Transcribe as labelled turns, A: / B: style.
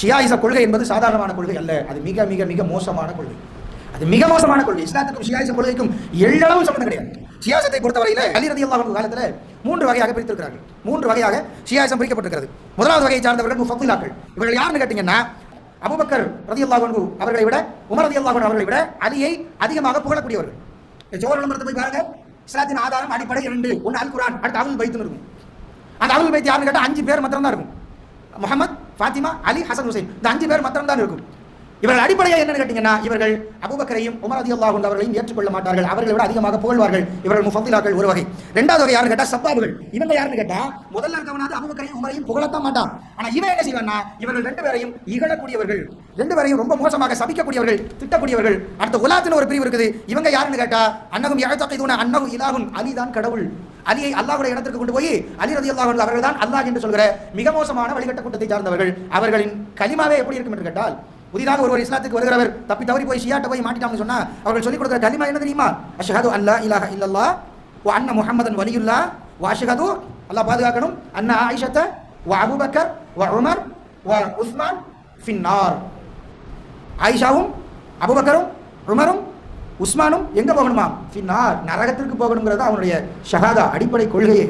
A: ஷியாயிச கொள்கை என்பது சாதாரணமான கொள்கை அல்ல. அது மிக மிக மிக மோசமான கொள்கை. அது மிக மோசமான கொள்கை. இஸ்லாத்துக்கும் ஷியாயிச கொள்கைக்கும் எள்ளளவும் சம்பந்தம் கிடையாது. சியாசத்தை பொறுத்தவரையில் அலிரதி அல்லாஹ் காலத்தில் மூன்று வகையாக பிரித்திருக்கிறார்கள். மூன்று வகையாக ஷியாயிசம் பிரிக்கப்பட்டிருக்கிறது. முதலாவது வகையை சார்ந்தவர்கள் முஃபத்துலாக்கள் இவர்கள் யாருன்னு கேட்டீங்கன்னா அபுபக்கர் ரதி அல்லாஹ் அவர்களை விட உமர் ரதி அல்லாஹ் அவர்களை விட அலியை அதிகமாக புகழக்கூடியவர்கள். ஜோர் விளம்பரத்தை போய் பாருங்க. இஸ்லாத்தின் ஆதாரம் அடிப்படை இரண்டு. ஒன்று அல் குரான் அடுத்து அவுல் பைத்துன்னு இருக்கும். அந்த அவுல் பைத்து யாருன்னு கேட்டால் அஞ்சு பேர் மாத்திரம் தான் இருக்கும். Muhammad Fatima Ali Hasan Hussain இந்த அஞ்சு பேர் மாத்திரம் தான் இருக்கும். இவர்கள் அடிப்படையாக என்னன்னு கேட்டீங்கன்னா இவர்கள் அபுபக்கரையும் உமர் ரதி அல்லாஹ் அவர்களையும் ஏற்றுக்கொள்ள மாட்டார்கள். அவர்களை விட அதிகமாக புகழ்வார்கள் இவர்கள் முஃபத்திலாக்கள் ஒரு வகை. ரெண்டாவது வகை யாருன்னு கேட்டா சப்பாபுகள் இவங்க யாருன்னு கேட்டா முதல்ல இருக்கவனாவது அபுபக்கரையும் உமரையும் புகழத்தான் மாட்டான். ஆனா இவன் என்ன செய்வான்னா இவர்கள் ரெண்டு பேரையும் இகழக்கூடியவர்கள். ரெண்டு பேரையும் ரொம்ப மோசமாக சபிக்கக்கூடியவர்கள் திட்டக்கூடியவர்கள். அடுத்த உலாத்துன்னு ஒரு பிரிவு இருக்குது. இவங்க யாருன்னு கேட்டா அன்னகும் யாழ்த்தகைதுன அன்னகும் இலாகும் அலிதான் கடவுள். அலியை அல்லாஹ்வுடைய இடத்திற்கு கொண்டு போய் அலி ரதி அல்லாஹ் அவர்கள் தான் அல்லாஹ் என்று சொல்கிற மிக மோசமான வழிகட்ட கூட்டத்தை சார்ந்தவர்கள். அவர்களின் கலிமாவே எப்படி இருக்கும் என்று கேட்டால் புதிதாக ஒருவர் இஸ்லாத்துக்கு வருகிறவர் தப்பி தவறி போய் ஷியாட்ட போய் மாட்டிட்டாங்கன்னு சொன்னா அவர்கள் சொல்லிக் கொடுக்குற கலிமா என்ன தெரியுமா? அஷஹது அல்லா இலாஹ இல்லல்லா ஓ அன்ன முஹம்மதன் வலியுல்லா ஓ அஷஹது அல்லாஹ் பாதுகாக்கணும். அண்ணா ஆயிஷத்த வ அபுபக்கர் ஓ உமர் ஓ உஸ்மான் ஃபின்னார். ஆயிஷாவும் அபுபக்கரும் உமரும் உஸ்மானும் எங்க போகணுமா? ஃபின்னார். நரகத்திற்கு போகணுங்கிறது அவனுடைய ஷஹாதா அடிப்படை கொள்கையே.